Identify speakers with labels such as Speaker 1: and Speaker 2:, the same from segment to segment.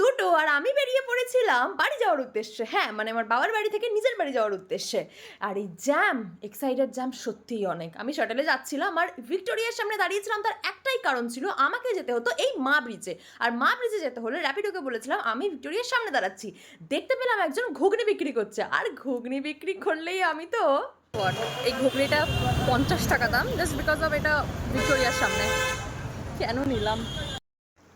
Speaker 1: দুটো আর আমি বেরিয়ে পড়েছিলাম বাড়ি যাওয়ার উদ্দেশ্যে। হ্যাঁ মানে আমার বাবার বাড়ি থেকে নিজের বাড়ি যাওয়ার উদ্দেশ্যে। আর এই জ্যাম এক্সাইটেড জ্যাম সত্যিই অনেক। আমি শাটেলে যাচ্ছিলাম আর ভিক্টোরিয়ার সামনে দাঁড়িয়েছিলাম, তার একটাই কারণ ছিল আমাকে যেতে হতো এই মা ব্রিজে আর মা ব্রিজে যেতে হলে র্যাপিডোকে বলেছিলাম, আমি ভিক্টোরিয়ার সামনে দাঁড়াচ্ছি। দেখতে পেলাম একজন ঘুগনি বিক্রি করছে। আর ঘুগনি বিক্রি করলেই আমি তো
Speaker 2: এই ঘুগনিটা পঞ্চাশ টাকা দাম জাস্ট বিকজ অফ এটা ভিক্টোরিয়ার সামনে। কেন নিলাম?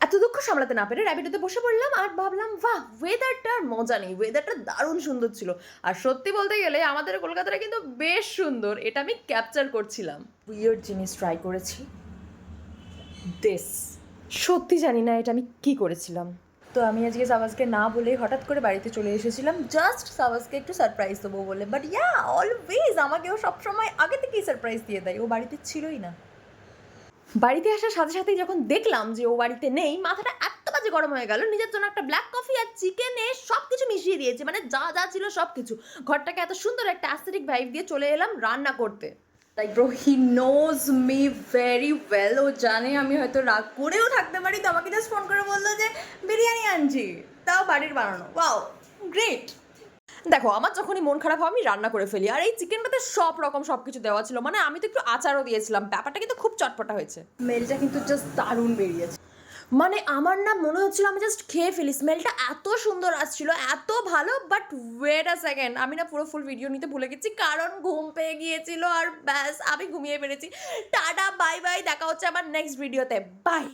Speaker 1: এত দুঃখ সামলাতে না পেরে র্যাপিডোতে বসে পড়লাম আর ভাবলাম বাহ ওয়েদারটার মজা নেই। ওয়েদারটা দারুণ সুন্দর ছিল। আর সত্যি বলতে গেলে আমাদের কলকাতাটা কিন্তু বেশ সুন্দর। এটা আমি ক্যাপচার করছিলাম। উইয়ার্ড জিনিস ট্রাই করেছি। দেশ সত্যি জানি না এটা আমি কি করেছিলাম। তো আমি আজকে সাবাসকে না বলে হঠাৎ করে বাড়িতে চলে এসেছিলাম। জাস্ট সাবাসকে একটু সারপ্রাইজ দেবো বলে। বাট ইয়া অলওয়েজ আমাকে ও সবসময় আগে থেকেই সারপ্রাইজ দিয়ে দেয়। ও বাড়িতে ছিলই না। বাড়িতে আসার সাথে সাথেই যখন দেখলাম যে ও বাড়িতে নেই, মাথাটা এত বাজে গরম হয়ে গেল, নিজের জন্য একটা ব্ল্যাক কফি আর চিকেনে সব কিছু মিশিয়ে দিয়েছে মানে যা যা ছিল সব কিছু ঘরটাকে এত সুন্দর একটা অ্যাস্থেটিক ভাইব দিয়ে চলে এলাম রান্না করতে। Like bro he knows me very well ও জানে আমি হয়তো রাগ করেও থাকতে পারি, তো আমাকে জাস্ট ফোন করে বলল যে, বিরিয়ানি আনছি। তাও বাড়ির বানানো। ওয়াও গ্রেট দেখো আমার যখনই মন খারাপ হয় আমি রান্না করে ফেলি। আর এই চিকেনটাতে সব রকম সব কিছু দেওয়া ছিল। মানে আমি তো একটু আচারও দিয়েছিলাম। ব্যাপারটা কিন্তু খুব চটপটা হয়েছে। স্মেলটা কিন্তু জাস্ট দারুণ বেরিয়েছে। মানে আমার না মনে হচ্ছিল আমি জাস্ট খেয়ে ফেলি। স্মেলটা এত সুন্দর আসছিল এত ভালো বাট ওয়েট আ সেকেন্ড আমি না পুরো ফুল ভিডিও নিতে ভুলে গেছি। কারণ ঘুম পেয়ে গিয়েছিল আর ব্যাস আমি ঘুমিয়ে পেরেছি। টাটা বাই বাই দেখা হচ্ছে আমার নেক্সট ভিডিওতে বাই